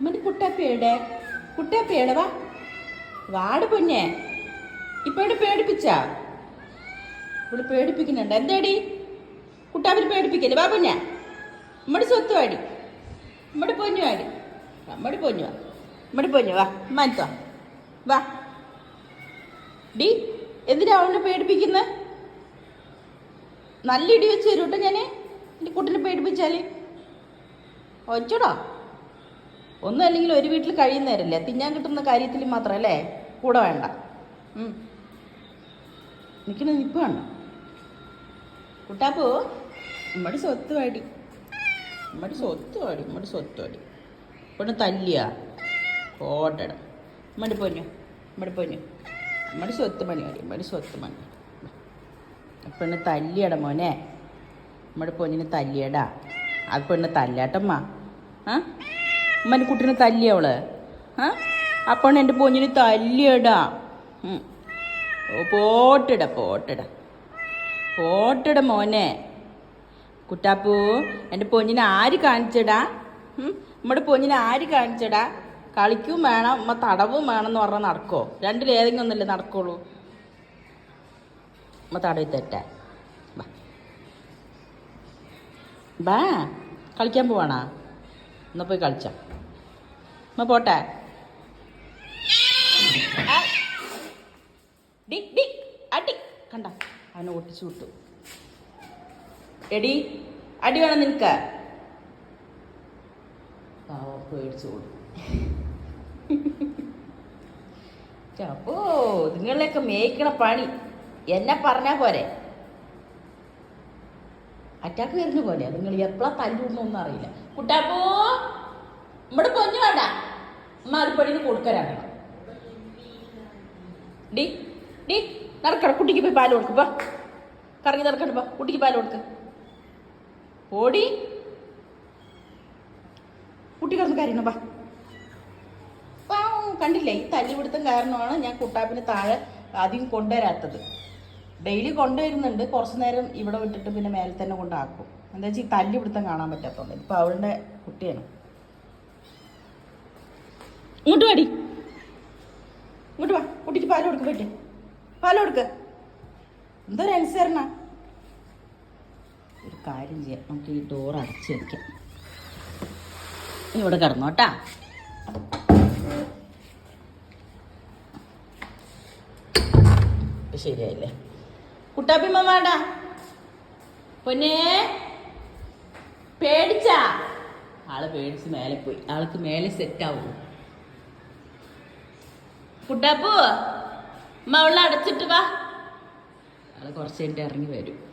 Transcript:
മതി കുട്ടാപ്പിയുടെ കുട്ടാപ്പിയുടെ വാ. വാട് പൊന്നെ. ഇപ്പൊ ഇവിടെ പേടിപ്പിച്ച? ഇവിടെ പേടിപ്പിക്കുന്നുണ്ട്. എന്താടി? കുട്ടാപ്പിന് പേടിപ്പിക്കല്ലേ? വാ പൊന്നെ. നമ്മുടെ സ്വത്ത് വാടി. നമ്മുടെ പൊന്നു വാടി. നമ്മുടെ പൊന്നു വാ. നമ്മുടെ പൊന്നു വാ. മനത്തോ വാ. ഡി എന്തിനാ അവനെ പേടിപ്പിക്കുന്നത് നല്ല ഇടി വെച്ച് തരൂട്ടോ ഞാൻ എന്റെ കുട്ടിനെ പേടിപ്പിച്ചാൽ ഒച്ചടാ. ഒന്നും അല്ലെങ്കിൽ ഒരു വീട്ടിൽ കഴിയുന്നവരല്ലേ? തിന്നാൻ കിട്ടുന്ന കാര്യത്തിൽ മാത്രം അല്ലേ? കൂടെ വേണ്ട. നിൽക്കുന്നത് നിപ്പ് വേണ്ട കുട്ടാപ്പോ നമ്മുടെ സ്വത്ത് വാടി. നമ്മുടെ സ്വത്ത് വാടി നമ്മുടെ സ്വത്ത് വാടി. ഇവിടെ തല്ലിയ. കോട്ടട. നമ്മുടെ പൊന്നു നമ്മുടെ പൊന്നു. നമ്മുടെ സ്വത്ത് മണി വാടി നമ്മുടെ സ്വത്ത് മണി പെണ്ണ് തല്ലിയട മോനെ. നമ്മുടെ പൊന്നിന് തല്ലിയടാ. അത് പെണ്ണ് തല്ലാട്ടമ്മ. ആ? ഉമ്മന്റെ കുട്ടീനെ തല്ലിയവൾ അവൾ? ആ? പെണ്ണ് എന്റെ പൊഞ്ഞിന് തല്ലിയടാ. പോട്ടിട പോട്ടിട. പോട്ടിട മോനെ. കുട്ടാപ്പൂ എന്റെ പൊഞ്ഞിനെ ആര് കാണിച്ചടാ? നമ്മുടെ പൊഞ്ഞിനെ ആര് കാണിച്ചടാ? കളിക്കും വേണം അമ്മ തടവും വേണം എന്ന് പറഞ്ഞാൽ നടക്കോ രണ്ടിലേതെങ്കിലും ഒന്നല്ലേ നടക്കുള്ളൂ. അമ്മ തടവി തെറ്റ. ബാ. കളിക്കാൻ പോവാണാ? എന്നാ പോയി കളിച്ചാം. എന്നാ പോട്ടെ. കണ്ട? അവനെ ഒട്ടിച്ചു വിട്ടു. എടി അടി വേണം നിനക്ക്. പേടിച്ചു കൊടുത്തു അപ്പോ നിങ്ങളെയൊക്കെ മേയ്ക്കണ പണി. എന്നെ പറഞ്ഞാ പോരെ. അറ്റാക്ക് വരുന്ന പോലെ. നിങ്ങൾ എപ്പോഴാ തല്ലുന്നൊന്നും അറിയില്ല. കുട്ടാപ്പോ നമ്മുടെ പൊന്നു വേണ്ട അമ്മ അത് പണിന് കൊടുക്കരാണ് ഡി ഡി നടക്കണം. കുട്ടിക്ക് പോയി പാൽ കൊടുക്കുക കറങ്ങി നടക്കണം പോ. കുട്ടിക്ക് പാൽ കൊടുക്ക്. ഓടി. കുട്ടി കിടന്ന് കരയണം കണ്ടില്ലേ? ഈ തല്ലിപിടുത്തം കാരണമാണ് ഞാൻ കുട്ടാപ്പിന് താഴെ അധികം കൊണ്ടുവരാത്തത്. ഡെയിലി കൊണ്ടുവരുന്നുണ്ട്. കുറച്ച് നേരം ഇവിടെ വിട്ടിട്ട് പിന്നെ മേലെ തന്നെ കൊണ്ടാക്കും. എന്താ വെച്ചാൽ ഈ തല്ലി പിടുത്തം കാണാൻ പറ്റാത്തതുകൊണ്ട് ഇപ്പൊ അവളുടെ കുട്ടിയാണ്. ഇങ്ങോട്ട് വാടി. ഇങ്ങോട്ട് വാ. കുട്ടിക്ക് പാൽ കൊടുക്ക പറ്റേ പാൽ കൊടുക്ക. എന്തൊരു അനുസരണ. ഒരു കാര്യം ചെയ്യാം. നമുക്ക് ഈ ഡോർ അടച്ചു വെക്കാം. ഇവിടെ കിടന്നോട്ടാ ശരിയായില്ലേ? കുട്ടാപ്പിമ്മ വേണ്ട പൊന്നേ പേടിച്ചാ? ആൾ പേടിച്ച് മേലെ പോയി. ആൾക്ക് മേലെ സെറ്റ് ആവുള്ളൂ. കുട്ടാപ്പു അമ്മ അവളെ അടച്ചിട്ട് വാ. ആൾ കുറച്ച് കഴിഞ്ഞിട്ട് ഇറങ്ങി വരും.